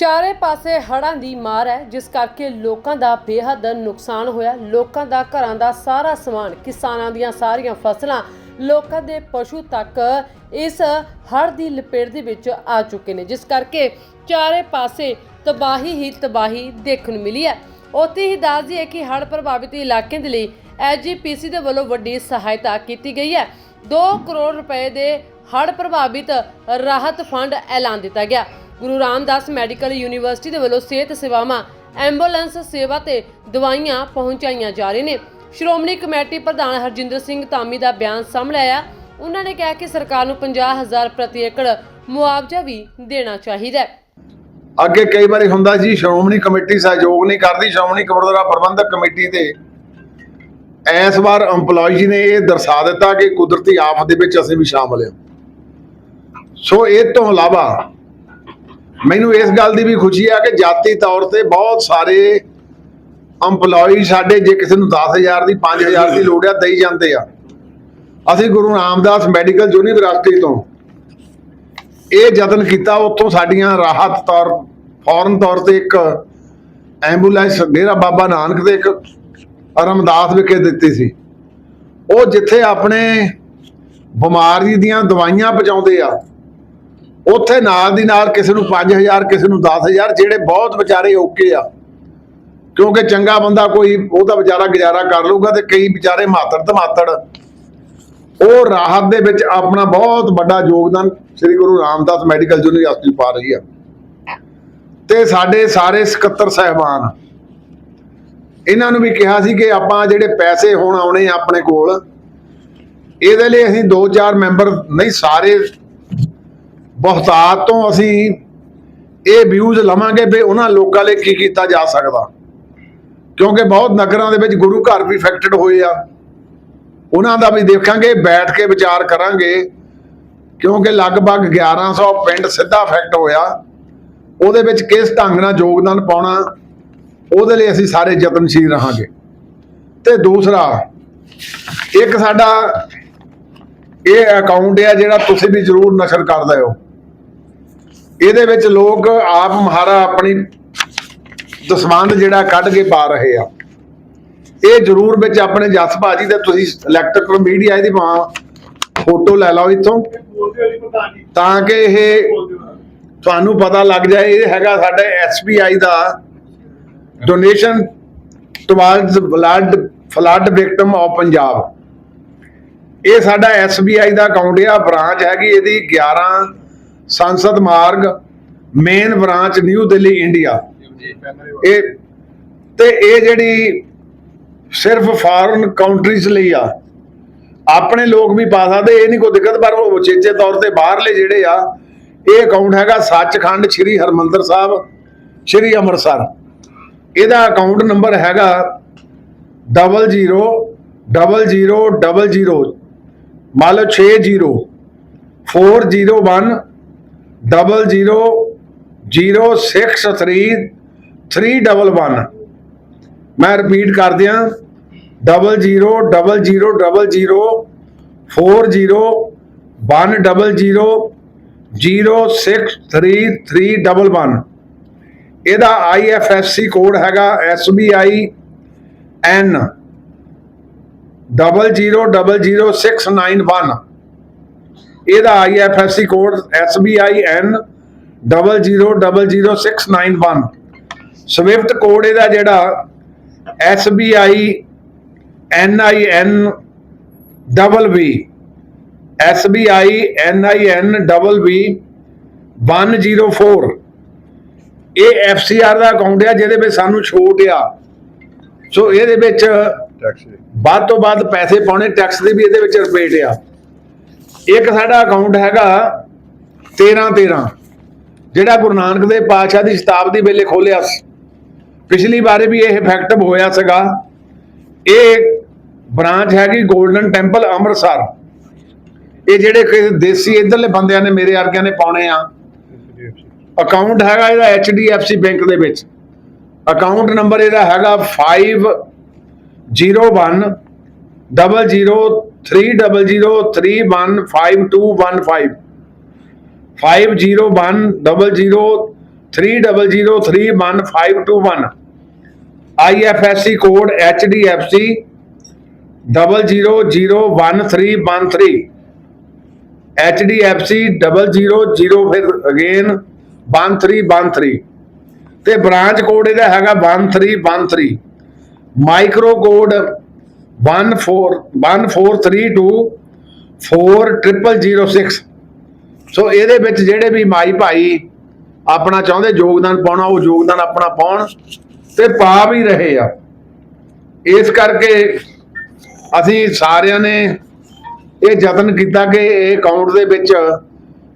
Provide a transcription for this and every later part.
ਚਾਰੇ ਪਾਸੇ ਹੜ੍ਹਾਂ ਦੀ ਮਾਰ ਹੈ, ਜਿਸ ਕਰਕੇ ਲੋਕਾਂ ਦਾ ਬੇਹੱਦ ਨੁਕਸਾਨ ਹੋਇਆ। ਲੋਕਾਂ ਦਾ ਘਰਾਂ ਦਾ ਸਾਰਾ ਸਮਾਨ, ਕਿਸਾਨਾਂ ਦੀਆਂ ਸਾਰੀਆਂ ਫਸਲਾਂ ਲੋਕਾਂ ਦੇ ਪਸ਼ੂ ਤੱਕ ਇਸ ਹੜ੍ਹ ਦੀ ਲਪੇਟ ਦੇ ਵਿੱਚ ਆ ਚੁੱਕੇ ਨੇ, ਜਿਸ ਕਰਕੇ ਚਾਰੇ ਪਾਸੇ ਤਬਾਹੀ ਹੀ ਤਬਾਹੀ ਦੇਖਣ ਨੂੰ ਮਿਲੀ ਹੈ। ਉੱਥੇ ਹੀ ਦੱਸ ਦਈਏ ਕਿ ਹੜ੍ਹ ਪ੍ਰਭਾਵਿਤ ਇਲਾਕਿਆਂ ਦੇ ਲਈ ਐਜੀਪੀਸੀ ਦੇ ਵੱਲੋਂ ਵੱਡੀ ਸਹਾਇਤਾ ਕੀਤੀ ਗਈ ਹੈ। 2 ਕਰੋੜ ਰੁਪਏ ਦੇ ਹੜ੍ਹ ਪ੍ਰਭਾਵਿਤ ਰਾਹਤ ਫੰਡ ਐਲਾਨ ਦਿੱਤਾ ਗਿਆ। ਗੁਰੂ ਰਾਮਦਾਸ ਮੈਡੀਕਲ ਯੂਨੀਵਰਸਿਟੀ ਦੇ ਵੱਲੋਂ ਸਿਹਤ ਸੇਵਾਵਾਂ, ਐਂਬੂਲੈਂਸ ਸੇਵਾ ਤੇ ਦਵਾਈਆਂ ਪਹੁੰਚਾਈਆਂ ਜਾ ਰਹੀਆਂ ਨੇ। ਸ਼੍ਰੋਮਣੀ ਕਮੇਟੀ ਪ੍ਰਧਾਨ ਹਰਜਿੰਦਰ ਸਿੰਘ ਧਾਮੀ ਦਾ ਬਿਆਨ ਸਾਹਮਣੇ ਆਇਆ। ਉਹਨਾਂ ਨੇ ਕਿਹਾ ਕਿ ਸਰਕਾਰ ਨੂੰ 50000 ਪ੍ਰਤੀ ਏਕੜ ਮੁਆਵਜ਼ਾ ਵੀ ਦੇਣਾ ਚਾਹੀਦਾ ਹੈ। ਅੱਗੇ ਕਈ ਵਾਰੀ ਹੁੰਦਾ ਜੀ, ਸ਼੍ਰੋਮਣੀ ਕਮੇਟੀ ਸਹਿਯੋਗ ਨਹੀਂ ਕਰਦੀ, ਸ਼੍ਰੋਮਣੀ ਗੁਰਦੁਆਰਾ ਪ੍ਰਬੰਧਕ ਕਮੇਟੀ ਦੇ ਇਸ ਵਾਰ EMPLOYEE ਨੇ ਇਹ ਦਰਸਾ ਦਿੱਤਾ ਕਿ ਕੁਦਰਤੀ ਆਫਤ ਦੇ ਵਿੱਚ ਅਸੀਂ ਵੀ ਸ਼ਾਮਲ ਹਾਂ। ਸੋ ਇਹ ਤੋਂ ਇਲਾਵਾ ਮੈਨੂੰ ਇਸ ਗੱਲ ਦੀ ਵੀ ਖੁਸ਼ੀ ਆ ਕਿ ਜਾਤੀ ਤੌਰ ਤੇ ਬਹੁਤ ਸਾਰੇ EMPLOYEE ਸਾਡੇ ਜੇ ਕਿਸੇ ਨੂੰ 10000 ਦੀ 5000 ਦੀ ਲੋੜ ਆ, ਦੇਈ ਜਾਂਦੇ ਆ। ਅਸੀਂ ਗੁਰੂ ਰਾਮਦਾਸ ਮੈਡੀਕਲ ਯੂਨੀਵਰਸਿਟੀ ਤੋਂ ਇਹ ਯਤਨ ਕੀਤਾ, ਉੱਥੋਂ ਸਾਡੀਆਂ ਰਾਹਤ ਤੌਰ, ਫੌਰਨ ਤੌਰ ਤੇ ਇੱਕ ਐਂਬੂਲੈਂਸ ਡੇਰਾ ਬਾਬਾ ਨਾਨਕ ਦੇ ਇੱਕ ਰਮਦਾਸ ਵਿਖੇ ਦਿੱਤੀ ਸੀ। ਉਹ ਜਿੱਥੇ ਆਪਣੇ ਬਿਮਾਰੀ ਦੀਆਂ ਦਵਾਈਆਂ ਪਹੁੰਚਾਉਂਦੇ ਆ ਉੱਥੇ ਨਾਲ ਦੀ ਨਾਲ ਕਿਸੇ ਨੂੰ 5000 ਕਿਸੇ ਨੂੰ 10000 ਜਿਹੜੇ ਬਹੁਤ ਵਿਚਾਰੇ ਓਕੇ ਆ। ਕਿਉਂਕਿ ਚੰਗਾ ਬੰਦਾ ਕੋਈ, ਉਹਦਾ ਵਿਚਾਰਾ ਗੁਜ਼ਾਰਾ ਕਰ ਲਊਗਾ ਤੇ ਕਈ ਵਿਚਾਰੇ ਮਾਤੜ ਧਮਾਤੜ। ਉਹ ਰਾਹਤ ਦੇ ਵਿੱਚ ਆਪਣਾ ਬਹੁਤ ਵੱਡਾ ਯੋਗਦਾਨ ਸ੍ਰੀ ਗੁਰੂ ਰਾਮਦਾਸ ਮੈਡੀਕਲ ਯੂਨੀਵਰਸਿਟੀ ਪਾ ਰਹੀ ਆ। ਤੇ ਸਾਡੇ ਸਾਰੇ ਸਕੱਤਰ ਸਹਿਬਾਨ, ਇਹਨਾਂ ਨੂੰ ਵੀ ਕਿਹਾ ਸੀ ਕਿ ਆਪਾਂ ਜਿਹੜੇ ਪੈਸੇ ਹੁਣ ਆਉਣੇ ਆ ਆਪਣੇ ਕੋਲ, ਇਹਦੇ ਲਈ ਅਸੀਂ 2-4 ਮੈਂਬਰ ਨਹੀਂ, ਸਾਰੇ ਬਹੁਤਾਤ ਤੋਂ ਅਸੀਂ ਇਹ ਵਿਊਜ਼ ਲਵਾਂਗੇ ਵੀ ਉਹਨਾਂ ਲੋਕਾਂ ਲਈ ਕੀ ਕੀਤਾ ਜਾ ਸਕਦਾ। ਕਿਉਂਕਿ ਬਹੁਤ ਨਗਰਾਂ ਦੇ ਵਿੱਚ ਗੁਰੂ ਘਰ ਵੀ ਇਫੈਕਟਡ ਹੋਏ ਆ। ਉਹਨਾਂ ਦਾ ਵੀ ਦੇਖਾਂਗੇ, ਬੈਠ ਕੇ ਵਿਚਾਰ ਕਰਾਂਗੇ। ਕਿਉਂਕਿ ਲਗਭਗ 1100 ਪਿੰਡ ਸਿੱਧਾ ਇਫੈਕਟ ਹੋਇਆ। ਉਹਦੇ ਵਿੱਚ ਕਿਸ ਢੰਗ ਨਾਲ ਯੋਗਦਾਨ ਪਾਉਣਾ, ਉਹਦੇ ਲਈ ਅਸੀਂ ਸਾਰੇ ਯਤਨਸ਼ੀਲ ਰਹਾਂਗੇ। ਤੇ ਦੂਸਰਾ, ਇੱਕ ਸਾਡਾ ਇਹ ਅਕਾਊਂਟ ਹੈ ਜਿਹੜਾ ਤੁਸੀਂ ਵੀ ਜ਼ਰੂਰ ਨਸ਼ਰ ਕਰ ਦਿਓ ਇਹਦੇ ਵਿੱਚ ਲੋਕ ਆਪ ਮਹਾਰਾ ਆਪਣੀ ਦਸਵੰਦ ਜਿਹੜਾ ਕੱਢ ਕੇ ਪਾ ਰਹੇ ਆ। ਇਹ ਜ਼ਰੂਰ ਵਿੱਚ ਆਪਣੇ ਜਸ ਭਾਜੀ ਦਾ ਤੁਸੀਂ ਇਲੈਕਟ੍ਰਿਕਲ ਮੀਡੀਆ ਇਹਦੀ ਮਾਂ ਫੋਟੋ ਲੈ ਲਓ ਇੱਥੋਂ। ਤਾਂ ਕਿ ਇਹ ਤੁਹਾਨੂੰ ਪਤਾ ਲੱਗ ਜਾਏ, ਇਹ ਹੈਗਾ ਸਾਡਾ SBI the donation towards blood flood victim of Punjab ਇਹ ਸਾਡਾ SBI ਦਾ ਅਕਾਊਂਟ ਆ ਬ੍ਰਾਂਚ ਹੈਗੀ, ਇਹਦੀ 11 Sansad Marg main branch new Delhi India ਇਹ ਤੇ ਇਹ ਜਿਹੜੀ ਸਿਰਫ ਫਾਰਨ ਕੰਟਰੀਜ਼ ਲਈ ਆ। ਆਪਣੇ ਲੋਕ ਵੀ ਪਾ ਸਕਦੇ, ਇਹ ਨਹੀਂ ਕੋਈ ਦਿੱਕਤ, ਪਰ ਉਹ ਉਚੇਚੇ ਤੌਰ ਤੇ ਬਾਹਰਲੇ ਜਿਹੜੇ ਆ, ਇਹ ਅਕਾਊਂਟ ਹੈਗਾ ਸੱਚਖੰਡ ਸ੍ਰੀ ਹਰਮੰਦਰ ਸਾਹਿਬ, ਸ੍ਰੀ ਅੰਮ੍ਰਿਤਸਰ। ਇਹਦਾ ਅਕਾਊਂਟ ਨੰਬਰ ਹੈਗਾ 00 00 00 ਮੰਨ ਲਓ 60 401 00 063 311 ਮੈਂ ਰਿਪੀਟ ਕਰ ਦਿਆਂ 000000 06331 ਇਹਦਾ IFSC ਕੋਡ ਹੈਗਾ SBI N 000691 ਇਹਦਾ IFSC code SBI N 000691 swift code ਇਹਦਾ ਜਿਹੜਾ SBI NIN double V SBI NIN double V 104 ਇਹ FCR ਦਾ ਅਕਾਊਂਟ ਆ ਜਿਹਦੇ ਵਿੱਚ ਸਾਨੂੰ ਛੋਟ ਆ। ਸੋ ਇਹਦੇ ਵਿੱਚ ਵੱਧ ਤੋਂ ਵੱਧ ਪੈਸੇ ਪਾਉਣੇ ਟੈਕਸ ਦੇ ਵੀ ਇਹਦੇ ਵਿੱਚ ਰਿਪੇਟ ਆ। ਇੱਕ ਸਾਡਾ ਅਕਾਊਂਟ ਹੈਗਾ 13 13 ਜਿਹੜਾ ਗੁਰੂ ਨਾਨਕ ਦੇਵ ਪਾਤਸ਼ਾਹ ਦੀ ਸ਼ਤਾਬਦੀ ਵੇਲੇ ਖੋਲਿਆ ਸੀ। ਪਿਛਲੀ ਵਾਰੇ ਵੀ ਇਹ ਇਫੈਕਟਿਵ ਹੋਇਆ ਸੀਗਾ। ਇਹ ਬ੍ਰਾਂਚ ਹੈਗੀ 골ਡਨ ਟੈਂਪਲ ਅੰਮ੍ਰਿਤਸਰ। ਇਹ ਜਿਹੜੇ ਕਿਸੇ ਦੇਸੀ ਇਧਰਲੇ ਬੰਦਿਆਂ ਨੇ ਮੇਰੇ ਵਰਗਿਆਂ ਨੇ ਪਾਉਣੇ ਆ। ਅਕਾਊਂਟ ਹੈਗਾ ਇਹਦਾ HDFC ਬੈਂਕ ਦੇ ਵਿੱਚ। ਅਕਾਊਂਟ ਨੰਬਰ ਇਹਦਾ ਹੈਗਾ 501 00300315215 501 00 30031521 IFSC ਕੋਡ HDFC 00011313 HDFC 000 ਫਿਰ ਅਗੇਨ 1313 ਤੇ ਬ੍ਰਾਂਚ ਕੋਡ ਇਹਦਾ ਹੈਗਾ 1313 ਮਾਈਕਰੋ ਕੋਡ 14 1432 4006 ਸੋ ਇਹਦੇ ਵਿੱਚ ਜਿਹੜੇ ਵੀ ਮਾਈ ਭਾਈ ਆਪਣਾ ਚਾਹੁੰਦੇ ਯੋਗਦਾਨ ਪਾਉਣਾ, ਉਹ ਯੋਗਦਾਨ ਆਪਣਾ ਪਾਉਣ ਤੇ ਪਾ ਵੀ ਰਹੇ ਆ। ਇਸ ਕਰਕੇ ਅਸੀਂ ਸਾਰਿਆਂ ਨੇ ਇਹ ਯਤਨ ਕੀਤਾ ਕਿ ਇਹ ਅਕਾਊਂਟ ਦੇ ਵਿੱਚ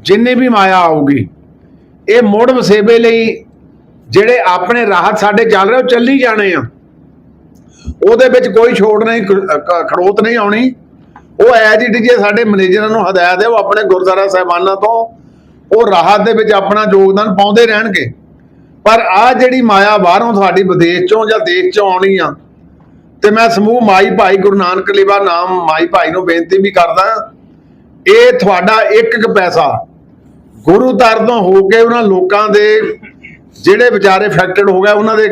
ਜਿੰਨੇ ਵੀ ਮਾਇਆ ਆਊਗੀ, ਇਹ ਮੁੜ ਵਸੇਬੇ ਲਈ ਜਿਹੜੇ ਆਪਣੇ ਰਾਹਤ ਸਾਡੇ ਚੱਲ ਰਹੇ, ਉਹ ਚੱਲੀ ਜਾਣੇ ਆ। ਉਹਦੇ ਵਿੱਚ ਕੋਈ ਛੋਟ ਨਹੀਂ ਖੜੋਤ ਨਹੀਂ ਆਉਣੀ। ਉਹ ਐਜ ਇਟ ਜੇ ਸਾਡੇ ਮੈਨੇਜਰਾਂ ਨੂੰ ਹਦਾਇਤ ਹੈ, ਉਹ ਆਪਣੇ ਗੁਰਦੁਆਰਾ ਸਾਹਿਬਾਨਾਂ ਤੋਂ ਉਹ ਰਾਹਤ ਦੇ ਵਿੱਚ ਆਪਣਾ ਯੋਗਦਾਨ ਪਾਉਂਦੇ ਰਹਿਣਗੇ। ਪਰ ਆ ਜਿਹੜੀ ਮਾਇਆ ਬਾਹਰੋਂ ਤੁਹਾਡੀ ਵਿਦੇਸ਼ ਚੋਂ ਜਾਂ ਦੇਸ਼ ਚੋਂ ਆਉਣੀ ਆ, ਤੇ ਮੈਂ ਸਮੂਹ ਮਾਈ ਭਾਈ ਗੁਰੂ ਨਾਨਕ ਲੇਵਾ ਨਾਮ ਮਾਈ ਭਾਈ ਨੂੰ ਬੇਨਤੀ ਵੀ ਕਰਦਾ, ਇਹ ਤੁਹਾਡਾ ਇੱਕ ਇੱਕ ਪੈਸਾ ਗੁਰੂ ਦਰ ਤੋਂ ਹੋ ਕੇ ਉਹਨਾਂ ਲੋਕਾਂ ਦੇ ਜਿਹੜੇ ਵਿਚਾਰੇ ਫੈਕਟਡ ਹੋ ਗਏ, ਉਹਨਾਂ ਦੇ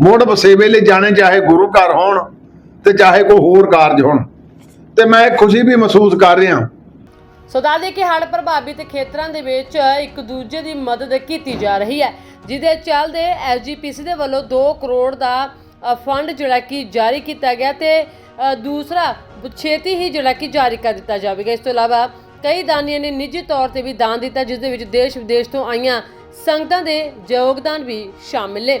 ਮੁੜ ਵਸੇਵੇ ਲਈ ਜਾਣੇ ਚਾਹੇ ਗੁਰੂ ਘਰ ਹੋਣ ਤੇ ਚਾਹੇ ਕੋਈ ਹੋਰ ਕਾਰਜ ਹੋਣ। ਤੇ ਮੈਂ ਖੁਸ਼ੀ ਵੀ ਮਹਿਸੂਸ ਕਰ ਰਿਹਾ ਸੋ ਦੱਸਦੇ ਕਿ ਹੜ੍ਹ ਪ੍ਰਭਾਵਿਤ ਖੇਤਰਾਂ ਦੇ ਵਿੱਚ ਇੱਕ ਦੂਜੇ ਦੀ ਮਦਦ ਕੀਤੀ ਜਾ ਰਹੀ ਹੈ, ਜਿਹਦੇ ਚੱਲਦੇ ਐਸਜੀਪੀਸੀ ਦੇ ਵੱਲੋਂ 2 ਕਰੋੜ ਦਾ ਫੰਡ ਜਿਹੜਾ ਕਿ ਜਾਰੀ ਕੀਤਾ ਗਿਆ ਤੇ ਦੂਸਰਾ ਛੇਤੀ ਹੀ ਜਿਹੜਾ ਕਿ ਜਾਰੀ ਕਰ ਦਿੱਤਾ ਜਾਵੇਗਾ। ਇਸ ਤੋਂ ਇਲਾਵਾ ਕਈ ਦਾਨੀਆਂ ਨੇ ਨਿੱਜੀ ਤੌਰ ਤੇ ਵੀ ਦਾਨ ਦਿੱਤਾ, ਜਿਸ ਦੇ ਵਿੱਚ ਦੇਸ਼ ਵਿਦੇਸ਼ ਤੋਂ ਆਈਆਂ ਸੰਗਤਾਂ ਦੇ ਯੋਗਦਾਨ ਵੀ ਸ਼ਾਮਿਲ ਨੇ।